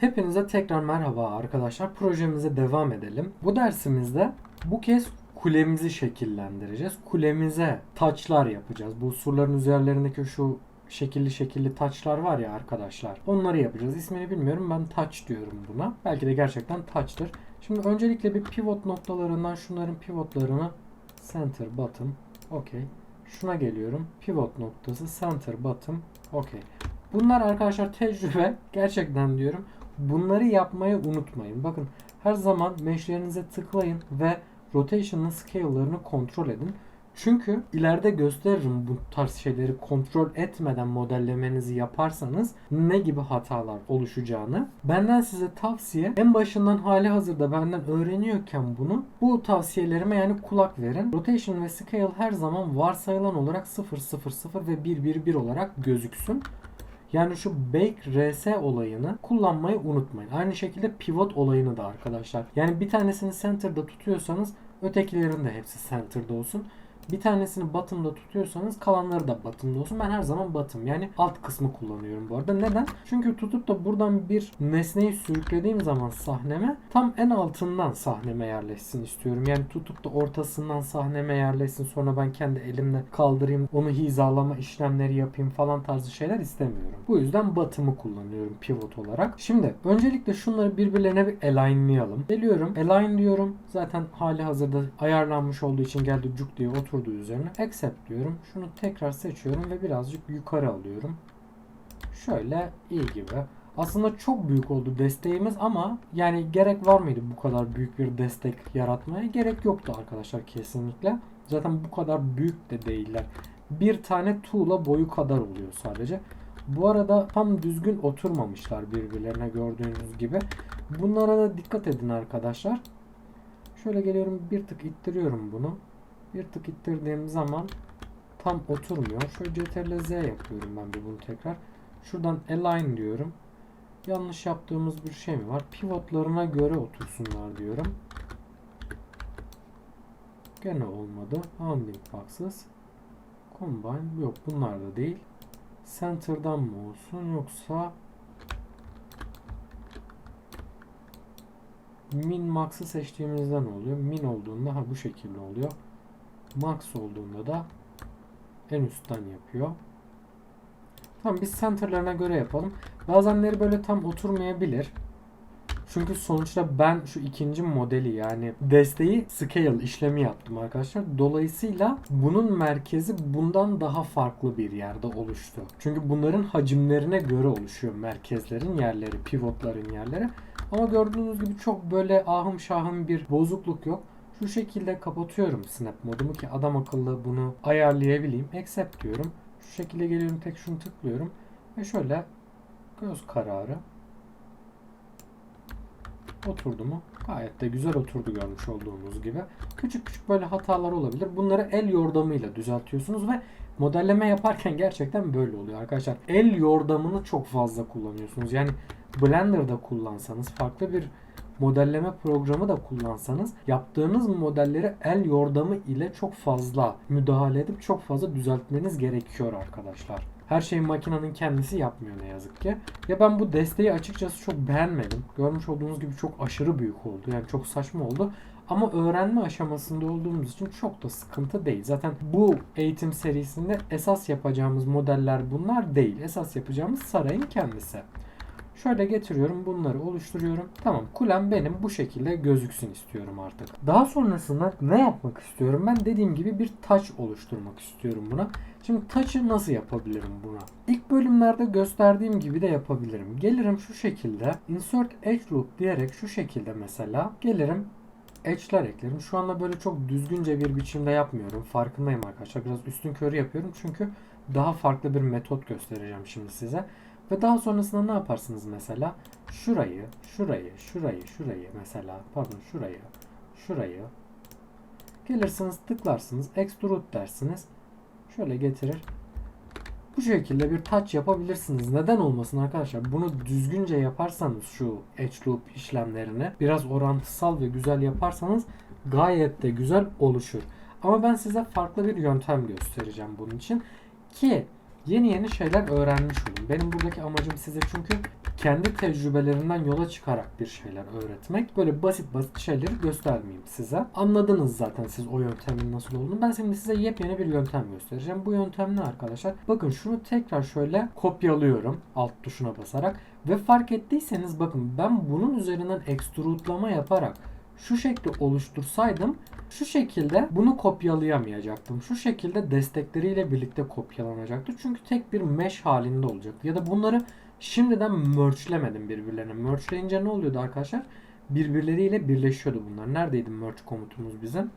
Hepinize tekrar merhaba arkadaşlar. Projemize devam edelim. Bu dersimizde bu kez kulemizi şekillendireceğiz. Kulemize taçlar yapacağız. Bu surların üzerlerindeki şu şekilli şekilli taçlar var ya arkadaşlar. Onları yapacağız. İsmini bilmiyorum. Ben taç diyorum buna. Belki de gerçekten taçtır. Şimdi öncelikle bir pivot noktalarından şunların pivotlarını center bottom okey. Şuna geliyorum. Pivot noktası center bottom okey. Bunlar arkadaşlar tecrübe. Gerçekten diyorum. Bunları yapmayı unutmayın. Bakın her zaman meshlerinize tıklayın ve rotation'ın scale'larını kontrol edin. Çünkü ileride gösteririm bu tarz şeyleri kontrol etmeden modellemenizi yaparsanız ne gibi hatalar oluşacağını. Benden size tavsiye en başından hali hazırda benden öğreniyorken bunu bu tavsiyelerime yani kulak verin. Rotation ve scale her zaman varsayılan olarak 0 0 0 ve 1 1 1 olarak gözüksün. Yani şu bake rs olayını kullanmayı unutmayın. Aynı şekilde pivot olayını da arkadaşlar. Yani bir tanesini center'da tutuyorsanız ötekilerin de hepsi center'da olsun. Bir tanesini bottom'da tutuyorsanız kalanları da bottom'da olsun. Ben her zaman bottom yani alt kısmı kullanıyorum bu arada. Neden? Çünkü tutup da buradan bir nesneyi sürüklediğim zaman sahneme tam en altından sahneme yerleşsin istiyorum. Yani tutup da ortasından sahneme yerleşsin sonra ben kendi elimle kaldırayım onu hizalama işlemleri yapayım falan tarzı şeyler istemiyorum. Bu yüzden bottom'ı kullanıyorum pivot olarak. Şimdi öncelikle şunları birbirlerine bir alignlayalım. Geliyorum align diyorum. Zaten hali hazırda ayarlanmış olduğu için geldi cuk diye oturdu üzerine. Accept diyorum. Şunu tekrar seçiyorum ve birazcık yukarı alıyorum. Şöyle iyi gibi. Aslında çok büyük oldu desteğimiz ama yani gerek var mıydı bu kadar büyük bir destek yaratmaya? Gerek yoktu arkadaşlar kesinlikle. Zaten bu kadar büyük de değiller. Bir tane tuğla boyu kadar oluyor sadece. Bu arada tam düzgün oturmamışlar birbirlerine gördüğünüz gibi. Bunlara da dikkat edin arkadaşlar. Şöyle geliyorum bir tık ittiriyorum bunu. Bir tık ittirdiğim zaman tam oturmuyor. Şöyle CTRL Z yapıyorum ben bir bunu tekrar. Şuradan align diyorum. Yanlış yaptığımız bir şey mi var? Pivotlarına göre otursunlar diyorum. Gene olmadı. Bounding boxes. Combine. Yok bunlar da değil. Center'dan mı olsun yoksa min max'ı seçtiğimizde ne oluyor? Min olduğunda ha bu şekilde oluyor. Max olduğunda da en üstten yapıyor. Tamam biz center'larına göre yapalım. Bazenleri böyle tam oturmayabilir. Çünkü sonuçta ben şu ikinci modeli yani desteği scale işlemi yaptım arkadaşlar. Dolayısıyla bunun merkezi bundan daha farklı bir yerde oluştu. Çünkü bunların hacimlerine göre oluşuyor merkezlerin yerleri, pivotların yerleri. Ama gördüğünüz gibi çok böyle ahım şahım bir bozukluk yok. Şu şekilde kapatıyorum snap modumu ki adam akıllı bunu ayarlayabileyim. Accept diyorum. Şu şekilde geliyorum tek şunu tıklıyorum. Ve şöyle göz kararı oturdu mu? Gayet de güzel oturdu görmüş olduğunuz gibi. Küçük küçük böyle hatalar olabilir. Bunları el yordamıyla düzeltiyorsunuz ve modelleme yaparken gerçekten böyle oluyor arkadaşlar. El yordamını çok fazla kullanıyorsunuz. Yani Blender'da kullansanız farklı bir modelleme programı da kullansanız yaptığınız modelleri el yordamı ile çok fazla müdahale edip çok fazla düzeltmeniz gerekiyor arkadaşlar. Her şeyi makinenin kendisi yapmıyor ne yazık ki. Ya ben bu desteği açıkçası çok beğenmedim. Görmüş olduğunuz gibi çok aşırı büyük oldu. Yani çok saçma oldu. Ama öğrenme aşamasında olduğumuz için çok da sıkıntı değil. Zaten bu eğitim serisinde esas yapacağımız modeller bunlar değil. Esas yapacağımız sarayın kendisi. Şöyle getiriyorum bunları oluşturuyorum. Tamam kulem benim bu şekilde gözüksün istiyorum artık. Daha sonrasında ne yapmak istiyorum? Ben dediğim gibi bir taç oluşturmak istiyorum buna. Şimdi taçı nasıl yapabilirim buna? İlk bölümlerde gösterdiğim gibi de yapabilirim. Gelirim şu şekilde insert edge loop diyerek şu şekilde mesela gelirim edge'ler eklerim. Şu anda böyle çok düzgünce bir biçimde yapmıyorum. Farkındayım arkadaşlar. Biraz üstün körü yapıyorum çünkü daha farklı bir metot göstereceğim şimdi size. Ve daha sonrasında ne yaparsınız mesela? Şurayı, şurayı, şurayı, şurayı mesela pardon şurayı, şurayı gelirsiniz tıklarsınız extrude dersiniz. Şöyle getirir. Bu şekilde bir touch yapabilirsiniz. Neden olmasın arkadaşlar? Bunu düzgünce yaparsanız şu edge loop işlemlerini biraz orantısal ve güzel yaparsanız gayet de güzel oluşur. Ama ben size farklı bir yöntem göstereceğim bunun için ki yeni yeni şeyler öğrenmiş olun. Benim buradaki amacım size çünkü kendi tecrübelerinden yola çıkarak bir şeyler öğretmek. Böyle basit basit şeyleri göstermeyeyim size. Anladınız zaten siz o yöntemin nasıl olduğunu. Ben şimdi size yepyeni bir yöntem göstereceğim. Bu yöntem ne arkadaşlar? Bakın şunu tekrar şöyle kopyalıyorum alt tuşuna basarak ve fark ettiyseniz bakın ben bunun üzerinden extrude'lama yaparak şu şekli oluştursaydım şu şekilde bunu kopyalayamayacaktım. Şu şekilde destekleriyle birlikte kopyalanacaktı. Çünkü tek bir mesh halinde olacaktı. Ya da bunları şimdiden merge'lemedim birbirlerine. Merge'leyince ne oluyordu arkadaşlar? Birbirleriyle birleşiyordu bunlar. Neredeydi merge komutumuz bizim?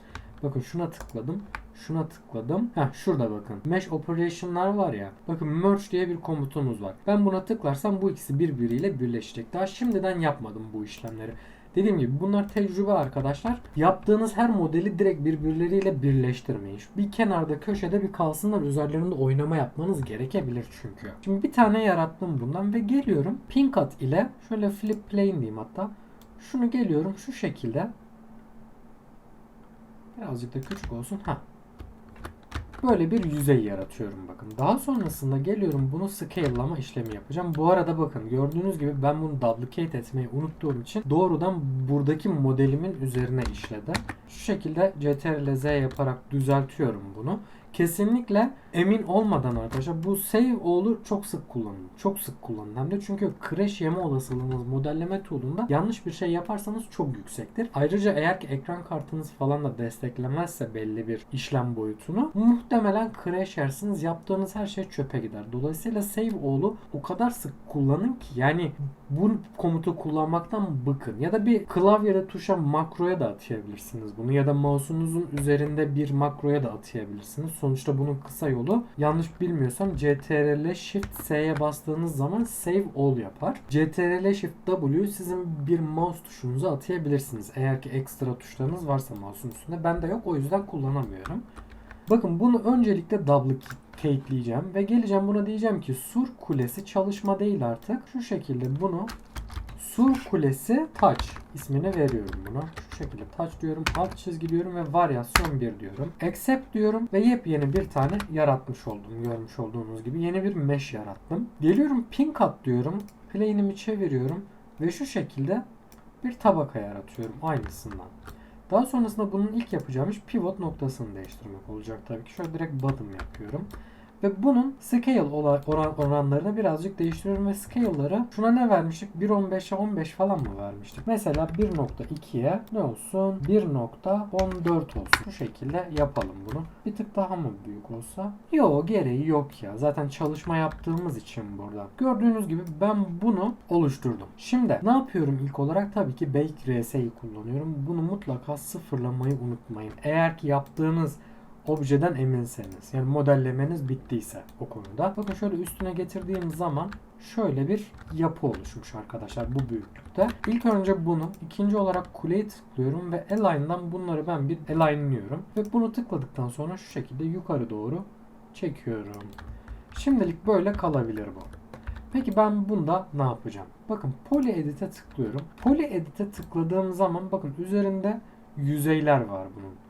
Bakın şuna tıkladım. Şuna tıkladım. Heh şurada bakın. Mesh operation'lar var ya. Bakın merge diye bir komutumuz var. Ben buna tıklarsam bu ikisi birbiriyle birleşecek. Daha şimdiden yapmadım bu işlemleri. Dediğim gibi bunlar tecrübe arkadaşlar. Yaptığınız her modeli direkt birbirleriyle birleştirmeyin. Bir kenarda köşede bir kalsınlar üzerlerinde oynama yapmanız gerekebilir çünkü. Şimdi bir tane yarattım bundan ve geliyorum Pinkat ile şöyle flip plane diyeyim hatta. Şunu geliyorum şu şekilde. Birazcık da küçük olsun. Ha. Böyle bir yüzey yaratıyorum bakın. Daha sonrasında geliyorum bunu scale'lama işlemi yapacağım. Bu arada bakın gördüğünüz gibi ben bunu duplicate etmeyi unuttuğum için doğrudan buradaki modelimin üzerine işledi. Şu şekilde CTRL Z yaparak düzeltiyorum bunu. Kesinlikle emin olmadan arkadaşlar bu save all'u çok sık kullanın. Çok sık kullanın hem de çünkü crash yeme olasılığınız modelleme tool'unda yanlış bir şey yaparsanız çok yüksektir. Ayrıca eğer ki ekran kartınız falan da desteklemezse belli bir işlem boyutunu muhtemelen crash yersiniz. Yaptığınız her şey çöpe gider. Dolayısıyla save all'u o kadar sık kullanın ki yani bu komutu kullanmaktan bıkın. Ya da bir klavyede tuşa makroya da atayabilirsiniz bunu ya da mouse'unuzun üzerinde bir makroya da atayabilirsiniz. Sonuçta bunun kısa yolu yanlış bilmiyorsam CTRL Shift S'ye bastığınız zaman Save All yapar. CTRL Shift W sizin bir mouse tuşunuza atayabilirsiniz. Eğer ki ekstra tuşlarınız varsa mouse'un üstünde. Bende yok o yüzden kullanamıyorum. Bakın bunu öncelikle duplicate'leyeceğim ve geleceğim buna diyeceğim ki Sur Kulesi çalışma değil artık. Şu şekilde bunu Sur Kulesi Touch ismini veriyorum buna. Şu şekilde Touch diyorum, alt çizgi diyorum ve varyasyon 1 diyorum. Accept diyorum ve yepyeni bir tane yaratmış oldum. Görmüş olduğunuz gibi yeni bir mesh yarattım. Geliyorum pin cut diyorum. Plane'imi çeviriyorum ve şu şekilde bir tabaka yaratıyorum aynısından. Daha sonrasında bunun ilk yapacağım iş pivot noktasını değiştirmek olacak tabii ki. Şöyle direkt bottom yapıyorum. Ve bunun scale oran, oranlarını birazcık değiştiriyorum ve scale'ları şuna ne vermiştik? 1.15'e 15 falan mı vermiştik? Mesela 1.2'ye ne olsun? 1.14 olsun. Bu şekilde yapalım bunu. Bir tık daha mı büyük olsa? Yok gereği yok ya. Zaten çalışma yaptığımız için burada. Gördüğünüz gibi ben bunu oluşturdum. Şimdi ne yapıyorum ilk olarak? Tabii ki Bake RS'yi kullanıyorum. Bunu mutlaka sıfırlamayı unutmayın. Eğer ki yaptığınız objeden eminseniz yani modellemeniz bittiyse o konuda. Bakın şöyle üstüne getirdiğim zaman şöyle bir yapı oluşmuş arkadaşlar bu büyüklükte. İlk önce bunu ikinci olarak kuleyi tıklıyorum ve align'dan bunları ben bir alignlıyorum. Ve bunu tıkladıktan sonra şu şekilde yukarı doğru çekiyorum. Şimdilik böyle kalabilir bu. Peki ben bunda ne yapacağım? Bakın Poly Edit'e tıklıyorum. Poly Edit'e tıkladığım zaman bakın üzerinde yüzeyler var bunun.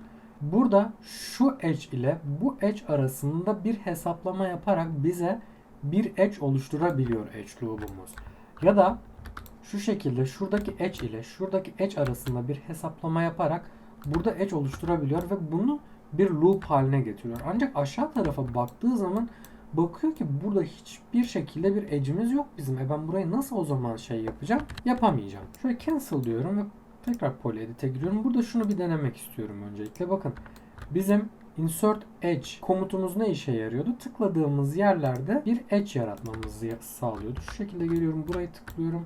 Burada şu edge ile bu edge arasında bir hesaplama yaparak bize bir edge oluşturabiliyor edge loop'umuz. Ya da şu şekilde şuradaki edge ile şuradaki edge arasında bir hesaplama yaparak burada edge oluşturabiliyor ve bunu bir loop haline getiriyor. Ancak aşağı tarafa baktığı zaman bakıyor ki burada hiçbir şekilde bir edge'imiz yok bizim. E ben burayı nasıl o zaman şey yapacağım? Yapamayacağım. Şöyle cancel diyorum ve tekrar poly edit'e giriyorum. Burada şunu bir denemek istiyorum öncelikle. Bakın bizim insert edge komutumuz ne işe yarıyordu? Tıkladığımız yerlerde bir edge yaratmamızı sağlıyordu. Şu şekilde geliyorum burayı tıklıyorum.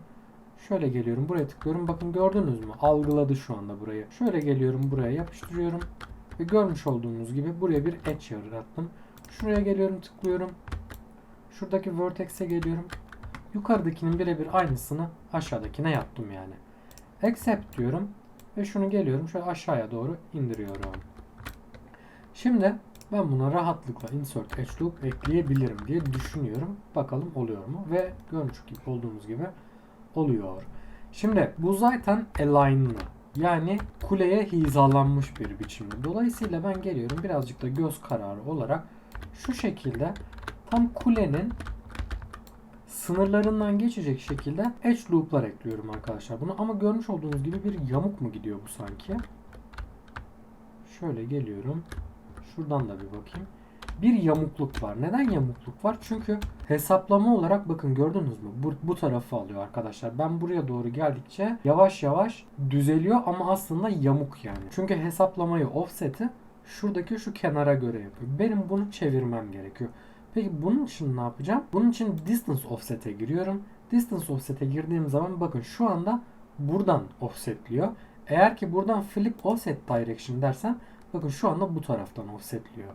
Şöyle geliyorum buraya tıklıyorum. Bakın gördünüz mü? Algıladı şu anda burayı. Şöyle geliyorum buraya yapıştırıyorum. Ve görmüş olduğunuz gibi buraya bir edge yarattım. Şuraya geliyorum tıklıyorum. Şuradaki vertex'e geliyorum. Yukarıdakinin birebir aynısını aşağıdakine yaptım yani. Accept diyorum. Ve şunu geliyorum şöyle aşağıya doğru indiriyorum. Şimdi ben buna rahatlıkla insert edge loop ekleyebilirim diye düşünüyorum. Bakalım oluyor mu? Ve görmüş gibi olduğunuz gibi oluyor. Şimdi bu zaten align'lı. Yani kuleye hizalanmış bir biçimde. Dolayısıyla ben geliyorum birazcık da göz kararı olarak şu şekilde tam kulenin sınırlarından geçecek şekilde edge loop'lar ekliyorum arkadaşlar. Bunu ama görmüş olduğunuz gibi bir yamuk mu gidiyor bu sanki? Şöyle geliyorum. Şuradan da bir bakayım. Bir yamukluk var. Neden yamukluk var? Çünkü hesaplama olarak bakın gördünüz mü? Bu, bu tarafı alıyor arkadaşlar. Ben buraya doğru geldikçe yavaş yavaş düzeliyor ama aslında yamuk yani. Çünkü hesaplamayı offset'i şuradaki şu kenara göre yapıyor. Benim bunu çevirmem gerekiyor. Peki bunun için ne yapacağım? Bunun için distance offset'e giriyorum. Distance offset'e girdiğim zaman bakın şu anda buradan offsetliyor. Eğer ki buradan flip offset direction dersen bakın şu anda bu taraftan offsetliyor.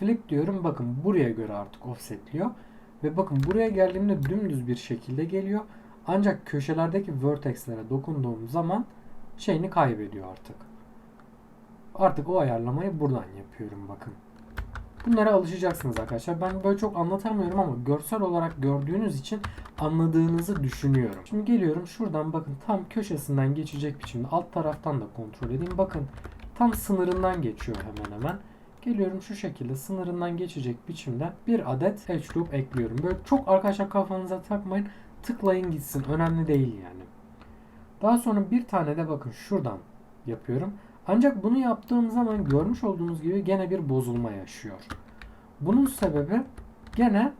Flip diyorum bakın buraya göre artık offsetliyor. Ve bakın buraya geldiğimde dümdüz bir şekilde geliyor. Ancak köşelerdeki vertexlere dokunduğum zaman şeyini kaybediyor artık. Artık o ayarlamayı buradan yapıyorum bakın. Bunlara alışacaksınız arkadaşlar. Ben böyle çok anlatamıyorum ama görsel olarak gördüğünüz için anladığınızı düşünüyorum. Şimdi geliyorum şuradan bakın tam köşesinden geçecek biçimde alt taraftan da kontrol edeyim. Bakın tam sınırından geçiyor hemen hemen. Geliyorum şu şekilde sınırından geçecek biçimde bir adet edge loop ekliyorum. Böyle çok arkadaşlar kafanıza takmayın. Tıklayın gitsin. Önemli değil yani. Daha sonra bir tane de bakın şuradan yapıyorum. Ancak bunu yaptığım zaman görmüş olduğunuz gibi gene bir bozulma yaşıyor. Bunun sebebi gene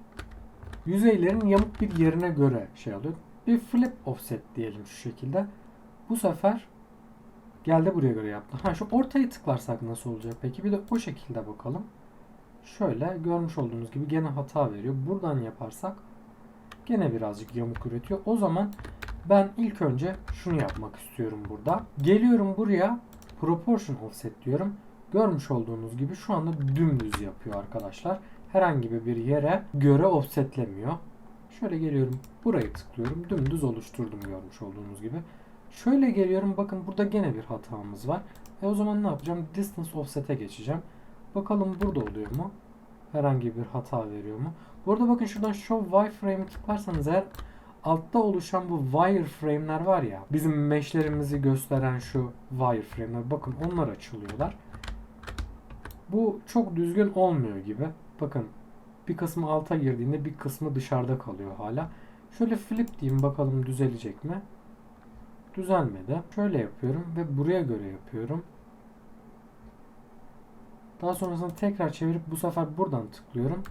yüzeylerin yamuk bir yerine göre şey alıyor. Bir flip offset diyelim şu şekilde. Bu sefer geldi buraya göre yaptı. Ha şu ortayı tıklarsak nasıl olacak peki? Bir de o şekilde bakalım. Şöyle görmüş olduğunuz gibi gene hata veriyor. Buradan yaparsak gene birazcık yamuk üretiyor. O zaman ben ilk önce şunu yapmak istiyorum burada. Geliyorum buraya proportion offset diyorum. Görmüş olduğunuz gibi şu anda dümdüz yapıyor arkadaşlar. Herhangi bir yere göre offsetlemiyor. Şöyle geliyorum. Burayı tıklıyorum. Dümdüz oluşturdum görmüş olduğunuz gibi. Şöyle geliyorum. Bakın burada gene bir hatamız var. E o zaman ne yapacağım? Distance offset'e geçeceğim. Bakalım burada oluyor mu? Herhangi bir hata veriyor mu? Burada bakın şuradan show wireframe'i tıklarsanız eğer altta oluşan bu wireframe'ler var ya bizim mesh'lerimizi gösteren şu wireframe'ler bakın onlar açılıyorlar. Bu çok düzgün olmuyor gibi. Bakın bir kısmı alta girdiğinde bir kısmı dışarıda kalıyor hala. Şöyle flip diyeyim bakalım düzelecek mi? Düzelmedi. Şöyle yapıyorum ve buraya göre yapıyorum. Daha sonrasında tekrar çevirip bu sefer buradan tıklıyorum.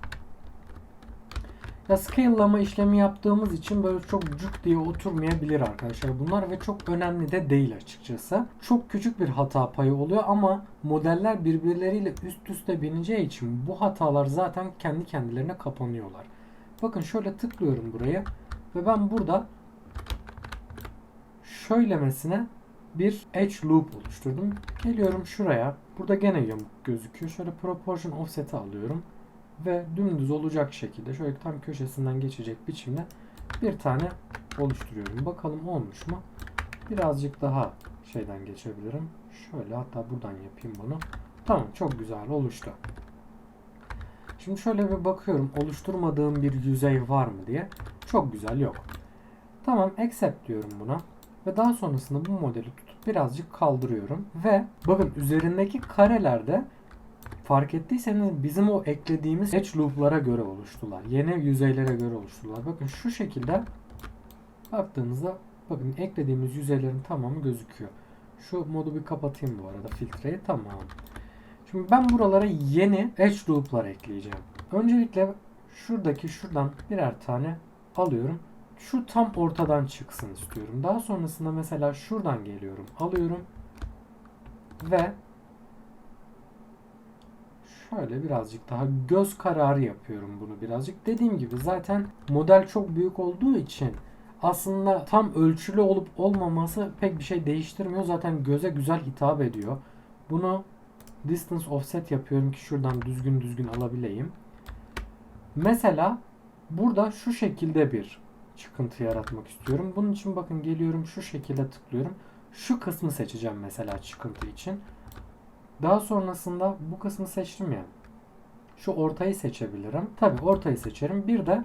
Ya scale'lama işlemi yaptığımız için böyle çok cuk diye oturmayabilir arkadaşlar bunlar ve çok önemli de değil açıkçası. Çok küçük bir hata payı oluyor ama modeller birbirleriyle üst üste bineceği için bu hatalar zaten kendi kendilerine kapanıyorlar. Bakın şöyle tıklıyorum buraya ve ben burada şöylemesine bir edge loop oluşturdum. Geliyorum şuraya. Burada gene yamuk gözüküyor. Şöyle proportion offset'i alıyorum ve dümdüz olacak şekilde şöyle tam köşesinden geçecek biçimde bir tane oluşturuyorum. Bakalım olmuş mu? Birazcık daha şeyden geçebilirim. Şöyle hatta buradan yapayım bunu. Tamam çok güzel oluştu. Şimdi şöyle bir bakıyorum oluşturmadığım bir yüzey var mı diye. Çok güzel yok. Tamam accept diyorum buna. Ve daha sonrasında bu modeli tutup birazcık kaldırıyorum. Ve bakın üzerindeki karelerde fark ettiyseniz bizim o eklediğimiz edge loop'lara göre oluştular. Yeni yüzeylere göre oluştular. Bakın şu şekilde baktığınızda bakın eklediğimiz yüzeylerin tamamı gözüküyor. Şu modu bir kapatayım bu arada filtreyi. Tamam. Şimdi ben buralara yeni edge loop'lar ekleyeceğim. Öncelikle şuradaki şuradan birer tane alıyorum. Şu tam ortadan çıksın istiyorum. Daha sonrasında mesela şuradan geliyorum. Alıyorum. Ve şöyle birazcık daha göz kararı yapıyorum bunu birazcık. Dediğim gibi zaten model çok büyük olduğu için aslında tam ölçülü olup olmaması pek bir şey değiştirmiyor. Zaten göze güzel hitap ediyor. Bunu distance offset yapıyorum ki şuradan düzgün düzgün alabileyim. Mesela burada şu şekilde bir çıkıntı yaratmak istiyorum. Bunun için bakın geliyorum şu şekilde tıklıyorum. Şu kısmı seçeceğim mesela çıkıntı için. Daha sonrasında bu kısmı seçtim ya. Şu ortayı seçebilirim. Tabi ortayı seçerim. Bir de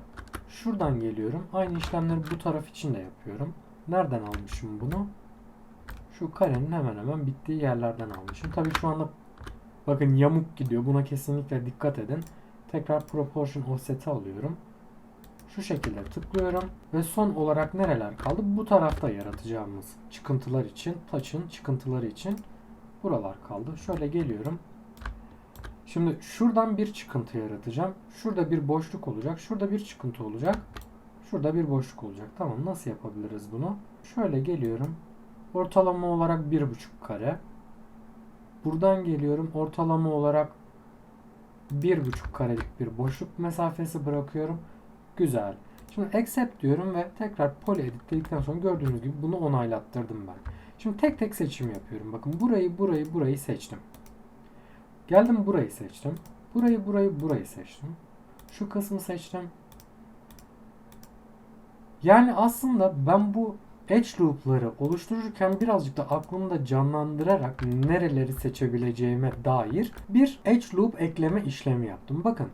şuradan geliyorum. Aynı işlemleri bu taraf için de yapıyorum. Nereden almışım bunu? Şu karenin hemen hemen bittiği yerlerden almışım. Tabi şu anda bakın yamuk gidiyor. Buna kesinlikle dikkat edin. Tekrar proportion offset'i alıyorum. Şu şekilde tıklıyorum ve son olarak nereler kaldı? Bu tarafta yaratacağımız çıkıntılar için, taçın çıkıntıları için buralar kaldı. Şöyle geliyorum. Şimdi şuradan bir çıkıntı yaratacağım. Şurada bir boşluk olacak. Şurada bir çıkıntı olacak. Şurada bir boşluk olacak. Tamam nasıl yapabiliriz bunu? Şöyle geliyorum. Ortalama olarak bir buçuk kare. Buradan geliyorum. Ortalama olarak bir buçuk karelik bir boşluk mesafesi bırakıyorum. Güzel. Şimdi accept diyorum ve tekrar poly edit dedikten sonra gördüğünüz gibi bunu onaylattırdım ben. Şimdi tek tek seçim yapıyorum. Bakın burayı, burayı, burayı seçtim. Geldim burayı seçtim. Burayı, burayı, burayı seçtim. Şu kısmı seçtim. Yani aslında ben bu edge loop'ları oluştururken birazcık da aklımda canlandırarak nereleri seçebileceğime dair bir edge loop ekleme işlemi yaptım. Bakın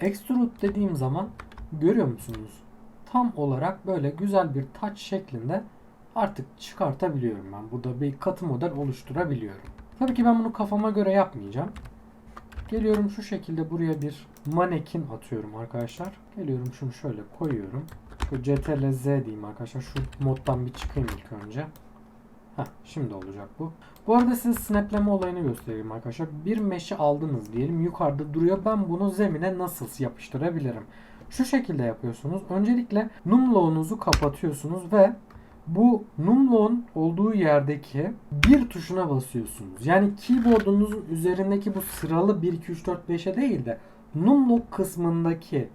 extrude dediğim zaman görüyor musunuz? Tam olarak böyle güzel bir touch şeklinde artık çıkartabiliyorum ben. Burada bir katı model oluşturabiliyorum. Tabii ki ben bunu kafama göre yapmayacağım. Geliyorum şu şekilde buraya bir manekin atıyorum arkadaşlar. Geliyorum şunu şöyle koyuyorum. Şu CTRL Z diyeyim arkadaşlar. Şu moddan bir çıkayım ilk önce. Heh, şimdi olacak bu. Bu arada size snapleme olayını göstereyim arkadaşlar. Bir mesh'i aldınız diyelim. Yukarıda duruyor. Ben bunu zemine nasıl yapıştırabilirim? Şu şekilde yapıyorsunuz. Öncelikle numloğunuzu kapatıyorsunuz ve bu numloğun olduğu yerdeki bir tuşuna basıyorsunuz. Yani keyboardunuzun üzerindeki bu sıralı 1, 2, 3, 4, 5'e değil de numlock kısmındaki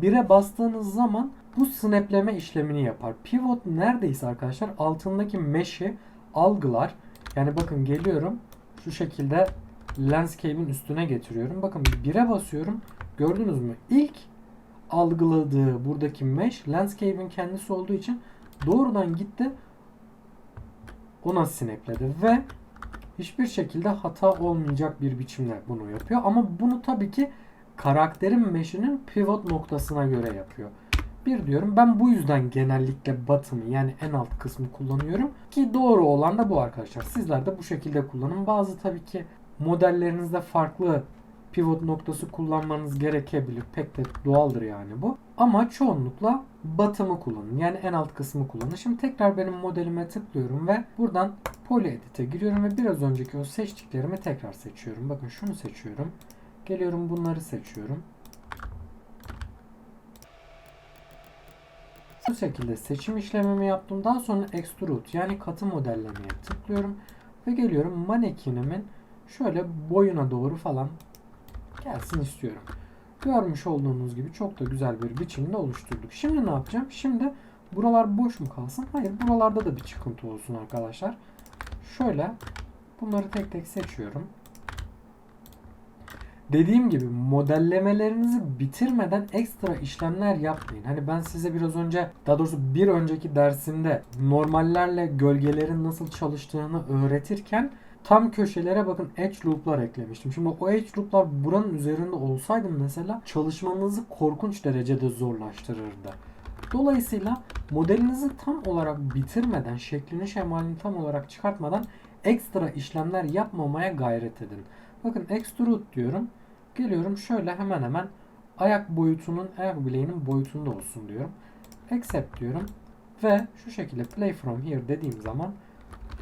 1'e bastığınız zaman bu snapleme işlemini yapar. Pivot neredeyse arkadaşlar altındaki mesh'i algılar. Yani bakın geliyorum şu şekilde landscape'in üstüne getiriyorum. Bakın 1'e basıyorum. Gördünüz mü? İlk algıladığı buradaki mesh landscape'in kendisi olduğu için doğrudan gitti ona snapledi ve hiçbir şekilde hata olmayacak bir biçimde bunu yapıyor. Ama bunu tabii ki karakterin mesh'inin pivot noktasına göre yapıyor. Bir diyorum ben bu yüzden genellikle bottom'ı yani en alt kısmı kullanıyorum ki doğru olan da bu arkadaşlar. Sizler de bu şekilde kullanın. Bazı tabii ki modellerinizde farklı pivot noktası kullanmanız gerekebilir. Pek de doğaldır yani bu. Ama çoğunlukla bottom'ı kullanın. Yani en alt kısmı kullanın. Şimdi tekrar benim modelime tıklıyorum ve buradan Poly Edit'e giriyorum ve biraz önceki o seçtiklerimi tekrar seçiyorum. Bakın şunu seçiyorum. Geliyorum bunları seçiyorum. Bu şekilde seçim işlemimi yaptım. Daha sonra Extrude yani katı modellemeye tıklıyorum. Ve geliyorum manekinimin şöyle boyuna doğru falan gelsin istiyorum. Görmüş olduğunuz gibi çok da güzel bir biçimde oluşturduk. Şimdi ne yapacağım? Şimdi buralar boş mu kalsın? Hayır buralarda da bir çıkıntı olsun arkadaşlar. Şöyle bunları tek tek seçiyorum. Dediğim gibi modellemelerinizi bitirmeden ekstra işlemler yapmayın. Hani ben size biraz önce daha doğrusu bir önceki dersimde normallerle gölgelerin nasıl çalıştığını öğretirken tam köşelere bakın edge loop'lar eklemiştim. Şimdi o edge loop'lar buranın üzerinde olsaydı mesela çalışmanızı korkunç derecede zorlaştırırdı. Dolayısıyla modelinizi tam olarak bitirmeden, şeklini şemalini tam olarak çıkartmadan ekstra işlemler yapmamaya gayret edin. Bakın extrude diyorum. Geliyorum şöyle hemen hemen ayak boyutunun, ayak bileğinin boyutunda olsun diyorum. Accept diyorum. Ve şu şekilde play from here dediğim zaman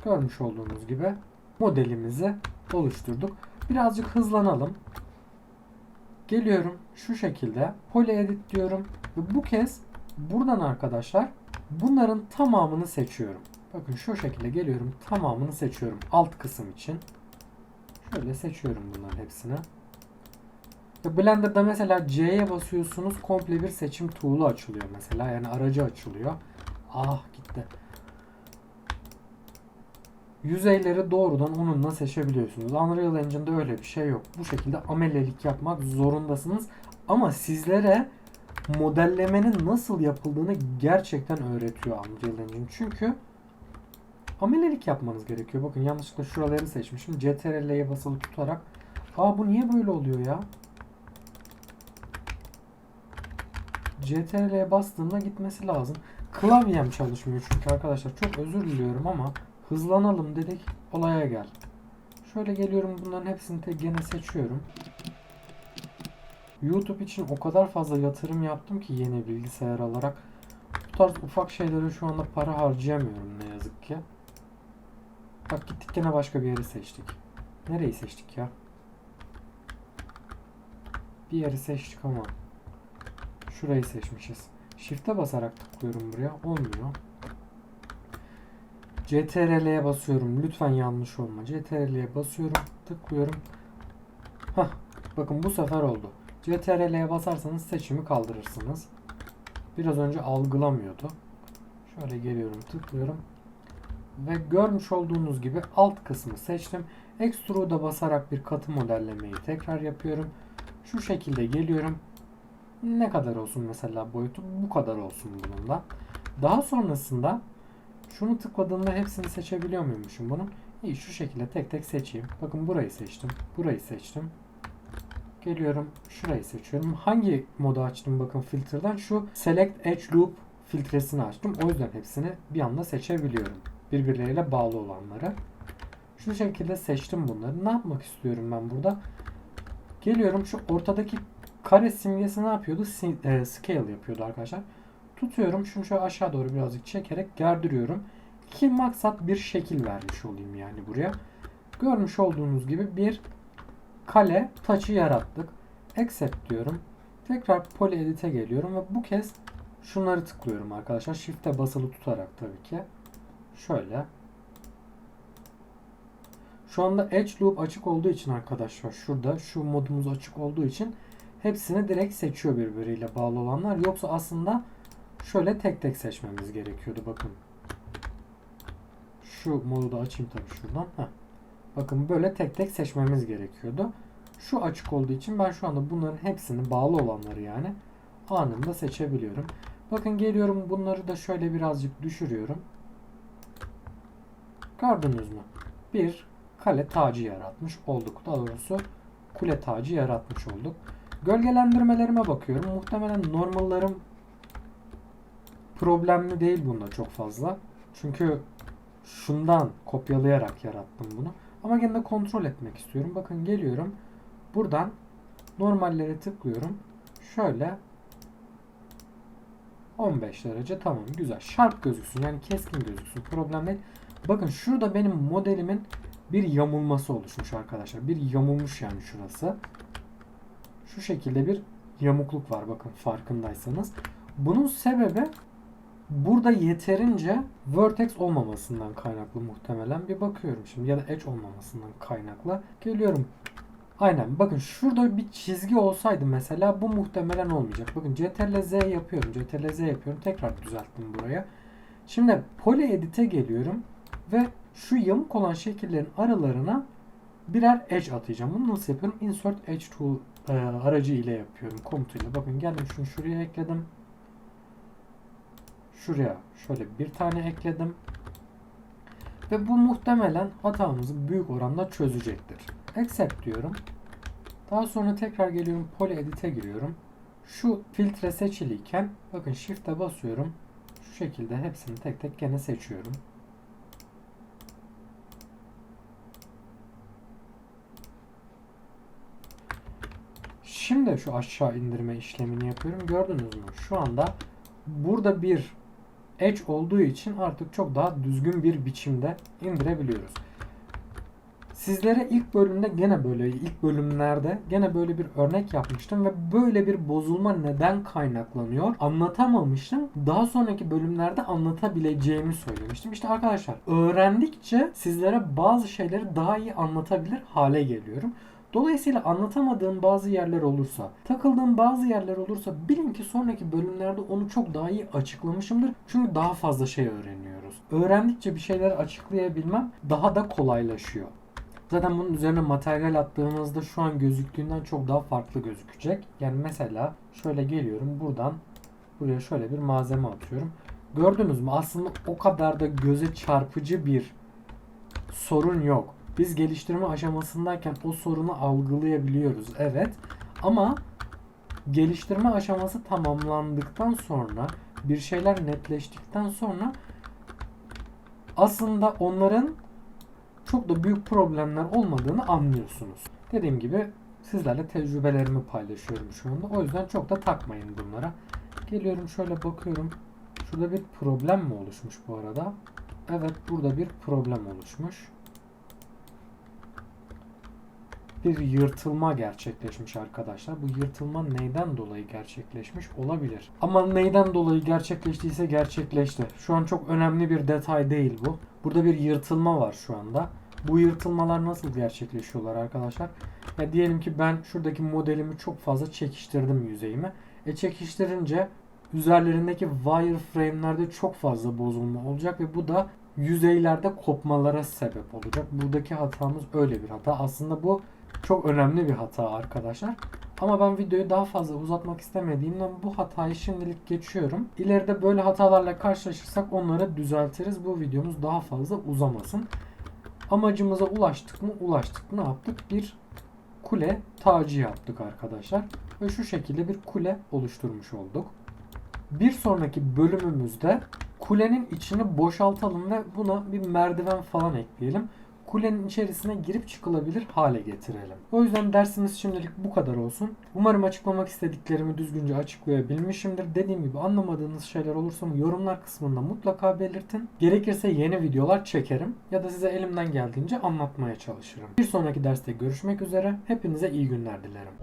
görmüş olduğunuz gibi modelimizi oluşturduk. Birazcık hızlanalım. Geliyorum şu şekilde poly edit diyorum ve bu kez buradan arkadaşlar bunların tamamını seçiyorum. Bakın şu şekilde geliyorum tamamını seçiyorum alt kısım için. Şöyle seçiyorum bunların hepsini. Ve Blender'da mesela C'ye basıyorsunuz komple bir seçim tool'u açılıyor mesela. Yani aracı açılıyor. Ah gitti. Yüzeyleri doğrudan onunla seçebiliyorsunuz. Unreal Engine'de öyle bir şey yok. Bu şekilde amelelik yapmak zorundasınız. Ama sizlere modellemenin nasıl yapıldığını gerçekten öğretiyor Unreal Engine. Çünkü amelelik yapmanız gerekiyor. Bakın yanlışlıkla şuraları seçmişim. CTRL'ye basılı tutarak. Aa bu niye böyle oluyor ya? CTRL'ye bastığımda gitmesi lazım. Klavyem çalışmıyor çünkü arkadaşlar. Çok özür diliyorum ama hızlanalım dedik. Olaya gel. Şöyle geliyorum bunların hepsini de gene seçiyorum. YouTube için o kadar fazla yatırım yaptım ki yeni bilgisayar alarak. Bu tarz ufak şeylere şu anda para harcayamıyorum ne yazık ki. Bak gittik gene başka bir yeri seçtik. Nereyi seçtik ya? Bir yeri seçtik ama. Şurayı seçmişiz. Shift'e basarak tıklıyorum buraya. Olmuyor. CTRL'ye basıyorum. Lütfen yanlış olma. CTRL'ye basıyorum. Tıklıyorum. Hah. Bakın bu sefer oldu. CTRL'ye basarsanız seçimi kaldırırsınız. Biraz önce algılamıyordu. Şöyle geliyorum. Tıklıyorum. Ve görmüş olduğunuz gibi alt kısmı seçtim. Extrude'a basarak bir katı modellemeyi tekrar yapıyorum. Şu şekilde geliyorum. Ne kadar olsun mesela boyutu? Bu kadar olsun bunun da. Daha sonrasında şunu tıkladığımda hepsini seçebiliyor muymuşum bunun? İyi şu şekilde tek tek seçeyim. Bakın burayı seçtim. Burayı seçtim. Geliyorum şurayı seçiyorum. Hangi modu açtım bakın filtreden? Şu Select Edge Loop filtresini açtım. O yüzden hepsini bir anda seçebiliyorum. Birbirleriyle bağlı olanları. Şu şekilde seçtim bunları. Ne yapmak istiyorum ben burada? Geliyorum şu ortadaki kare simgesi ne yapıyordu? E, scale yapıyordu arkadaşlar. Tutuyorum şunu şöyle aşağı doğru birazcık çekerek gerdiriyorum. Ki maksat bir şekil vermiş olayım yani buraya. Görmüş olduğunuz gibi bir kale taçı yarattık. Accept diyorum. Tekrar poly edit'e geliyorum ve bu kez şunları tıklıyorum arkadaşlar. Shift'e basılı tutarak tabii ki. Şöyle. Şu anda Edge Loop açık olduğu için arkadaşlar şurada şu modumuz açık olduğu için hepsini direkt seçiyor birbiriyle bağlı olanlar. Yoksa aslında şöyle tek tek seçmemiz gerekiyordu bakın. Şu modu da açayım tabii şuradan. Heh. Bakın böyle tek tek seçmemiz gerekiyordu. Şu açık olduğu için ben şu anda bunların hepsini bağlı olanları yani anında seçebiliyorum. Bakın geliyorum bunları da şöyle birazcık düşürüyorum. Gördünüz mü? Bir kale tacı yaratmış olduk. Daha doğrusu kule tacı yaratmış olduk. Gölgelendirmelerime bakıyorum. Muhtemelen normallarım problemli değil bunda çok fazla. Çünkü şundan kopyalayarak yarattım bunu. Ama gene kontrol etmek istiyorum. Bakın geliyorum. Buradan normallere tıklıyorum. Şöyle 15 derece tamam güzel. Sharp gözüksün yani keskin gözüksün. Problem değil. Bakın şurada benim modelimin bir yamulması oluşmuş arkadaşlar. Bir yamulmuş yani şurası. Şu şekilde bir yamukluk var bakın farkındaysanız. Bunun sebebi burada yeterince vertex olmamasından kaynaklı muhtemelen. Bir bakıyorum şimdi ya da edge olmamasından kaynaklı. Geliyorum. Aynen bakın şurada bir çizgi olsaydı mesela bu muhtemelen olmayacak. Bakın CTRL Z yapıyorum. CTRL Z yapıyorum. Tekrar düzelttim buraya. Şimdi poly edit'e geliyorum ve şu yamuk olan şekillerin aralarına birer edge atacağım. Bunu nasıl yapıyorum? Insert edge tool e, aracı ile yapıyorum. Komutuyla. Bakın geldim şunu şuraya ekledim. Şuraya şöyle bir tane ekledim. Ve bu muhtemelen hatamızı büyük oranda çözecektir. Accept diyorum. Daha sonra tekrar geliyorum Poly Edit'e giriyorum. Şu filtre seçiliyken bakın Shift'e basıyorum. Şu şekilde hepsini tek tek gene seçiyorum. Şimdi şu aşağı indirme işlemini yapıyorum. Gördünüz mü? Şu anda burada bir edge olduğu için artık çok daha düzgün bir biçimde indirebiliyoruz. Sizlere ilk bölümde gene böyle ilk bölümlerde gene böyle bir örnek yapmıştım ve böyle bir bozulma neden kaynaklanıyor anlatamamıştım. Daha sonraki bölümlerde anlatabileceğimi söylemiştim. İşte arkadaşlar öğrendikçe sizlere bazı şeyleri daha iyi anlatabilir hale geliyorum. Dolayısıyla anlatamadığım bazı yerler olursa, takıldığım bazı yerler olursa bilin ki sonraki bölümlerde onu çok daha iyi açıklamışımdır. Çünkü daha fazla şey öğreniyoruz. Öğrendikçe bir şeyleri açıklayabilmem daha da kolaylaşıyor. Zaten bunun üzerine materyal attığımızda şu an gözüktüğünden çok daha farklı gözükecek. Yani mesela şöyle geliyorum buradan buraya şöyle bir malzeme atıyorum. Gördünüz mü? Aslında o kadar da göze çarpıcı bir sorun yok. Biz geliştirme aşamasındayken o sorunu algılayabiliyoruz. Evet. Ama geliştirme aşaması tamamlandıktan sonra bir şeyler netleştikten sonra aslında onların çok da büyük problemler olmadığını anlıyorsunuz. Dediğim gibi Sizlerle tecrübelerimi paylaşıyorum şu anda. O yüzden çok da takmayın bunlara. Geliyorum şöyle bakıyorum. Şurada bir problem mi oluşmuş bu arada? Evet burada bir problem oluşmuş. Bir yırtılma gerçekleşmiş arkadaşlar. Bu yırtılma neyden dolayı gerçekleşmiş olabilir. Ama neyden dolayı gerçekleştiyse gerçekleşti. Şu an çok önemli bir detay değil bu. Burada bir yırtılma var şu anda. Bu yırtılmalar nasıl gerçekleşiyorlar arkadaşlar? Ya diyelim ki ben şuradaki modelimi çok fazla çekiştirdim yüzeyimi. E çekiştirince üzerlerindeki wireframe'lerde çok fazla bozulma olacak ve bu da yüzeylerde kopmalara sebep olacak. Buradaki hatamız öyle bir hata. Aslında bu çok önemli bir hata arkadaşlar. Ama ben videoyu daha fazla uzatmak istemediğimden bu hatayı şimdilik geçiyorum. İleride böyle hatalarla karşılaşırsak onları düzeltiriz. Bu videomuz daha fazla uzamasın. Amacımıza ulaştık mı? Ulaştık. Ne yaptık? Bir kule tacı yaptık arkadaşlar. Ve şu şekilde bir kule oluşturmuş olduk. Bir sonraki bölümümüzde kulenin içini boşaltalım ve buna bir merdiven falan ekleyelim. Kulenin içerisine girip çıkılabilir hale getirelim. O yüzden dersimiz şimdilik bu kadar olsun. Umarım açıklamak istediklerimi düzgünce açıklayabilmişimdir. Dediğim gibi anlamadığınız şeyler olursa yorumlar kısmında mutlaka belirtin. Gerekirse yeni videolar çekerim ya da size elimden geldiğince anlatmaya çalışırım. Bir sonraki derste görüşmek üzere. Hepinize iyi günler dilerim.